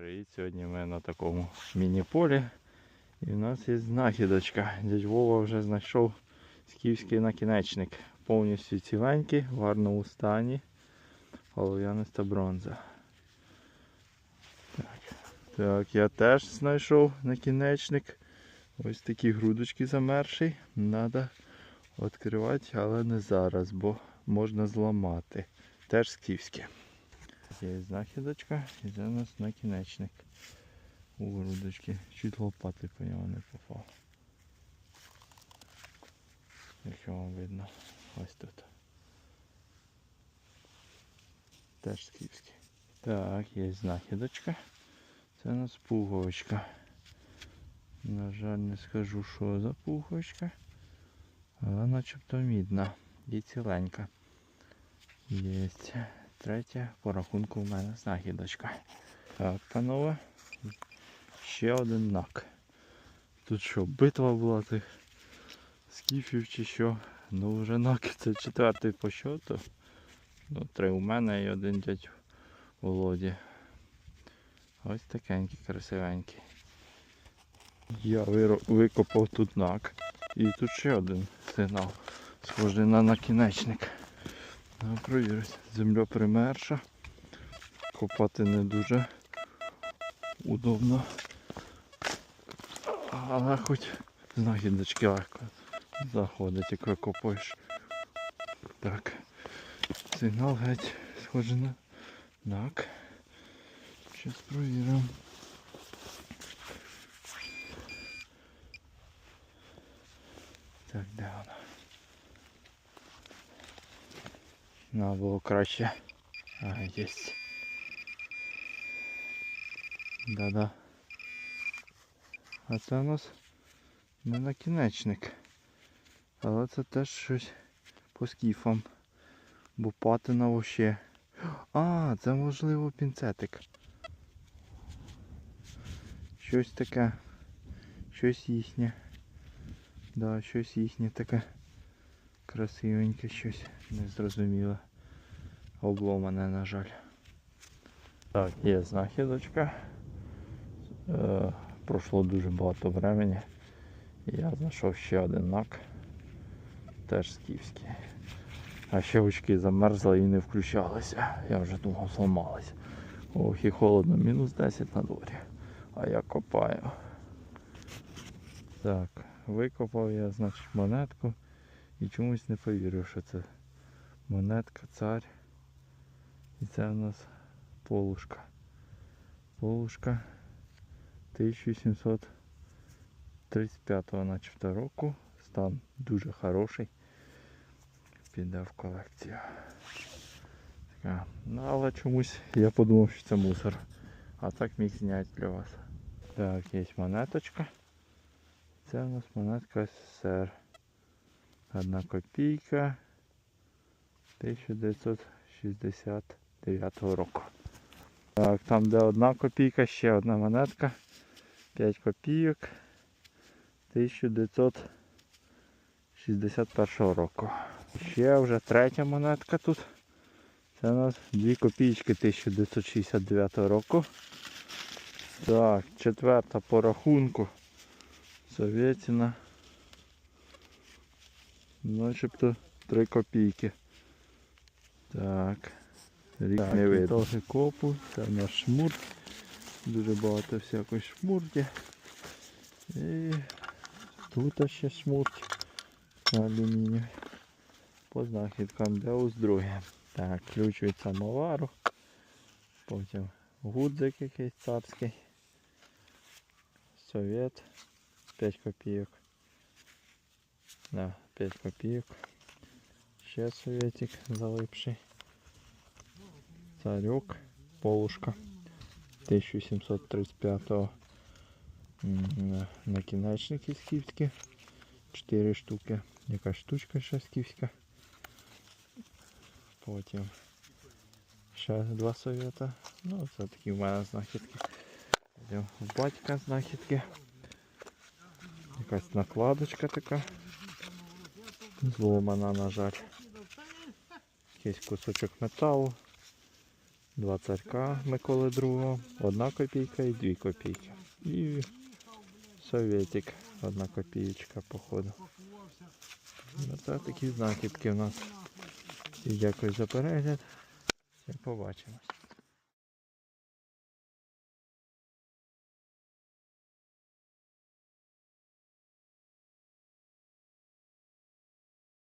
Привіт, сьогодні ми на такому міні-полі. І в нас є знахідочка. Дядь Вова вже знайшов скіфський накінечник. Повністю ціленький, в гарному стані. Олов'яниста бронза. Так. так, я теж знайшов накінечник. Ось такі грудочки замерші. Треба відкривати, але не зараз, бо можна зламати. Теж скіфське. Є знахідочка і це у нас накінечник. У грудочки. Чуть лопати по ньому не попав. Якщо вам видно. Ось тут. Теж скіфський. Так, є знахідочка. Це у нас пуговичка. На жаль, не скажу, що за пуговичка. Але начебто мідна і ціленька. Єсть. Третя по рахунку в мене знахідочка. Так, панове. Ще один нак. Тут що, битва була тих скіфів чи що. Ну вже нак це четвертий по счету. Ну, три у мене і один дядь Володі. Ось такенький, красивенький. Я викопав тут нак. І тут ще один сигнал. Схожий на накінечник. Ну, провірюсь. Земля примерша. Копати не дуже удобно. Але хоч знахідочки легко заходить, як викопуєш. Так. Сигнал геть схожий на нак. Зараз провіримо. Так, де вона? Надо було краще. А, єсть. Да-да. А це у нас не накінечник. Але це теж щось по скіфам. Бо патина вообще. А, це можливо пінцетик. Щось таке. Щось їхнє. Да, щось їхнє таке. Красивеньке щось, незрозуміле. Обломане, на жаль. Так, є знахідочка. Е, пройшло дуже багато времени. Я знайшов ще один нак. Теж скіфський. А ще очки замерзли і не включалися. Я вже думав зламалися. Ох і холодно, мінус 10 на дворі. А я копаю. Так, викопав я, значить, монетку. І чомусь не повірив, що це монетка, цар. І це у нас полушка. Полушка 1735 начебто року. Стан дуже хороший. Піде в колекцію. Така. Ну, але чомусь я подумав, що це мусор. А так міг зняти для вас. Так, є монеточка. Це у нас монетка СССР. Одна копійка 1969 року. Так, там де одна копійка, ще одна монетка. 5 копійок 1961 року. Ще вже третя монетка тут. Це у нас 2 копійки 1969 року. Так, четверта по рахунку. Совєтіна. Начебто 3 копійки. Так. Рік Так, не видно. копу, це наш шмурт. Дуже багато всякої шмурді. І тут ще шмурт на алюмінію. По знахідкам де ось. Так, ключ від самовару. Потім гудзик якийсь царський. Совєт. 5 копійок. Да, 5 копійок. Ще совєтик залипший. Царюк. Полушка. 1735 м, накінечники скіфські. 4 штуки. Якась штучка ще скіфська. Потім ще два совєта. Ну, це такі в мене знахідки. Потім в батька знахідки. Якась накладочка така. Зломана, на жаль. Якийсь кусочок металу. Два царька Миколи II, одна копійка і дві копійки. І совєтик, одна копійка, походу. Це такі знахідки в нас. І дякую за перегляд. Побачимось.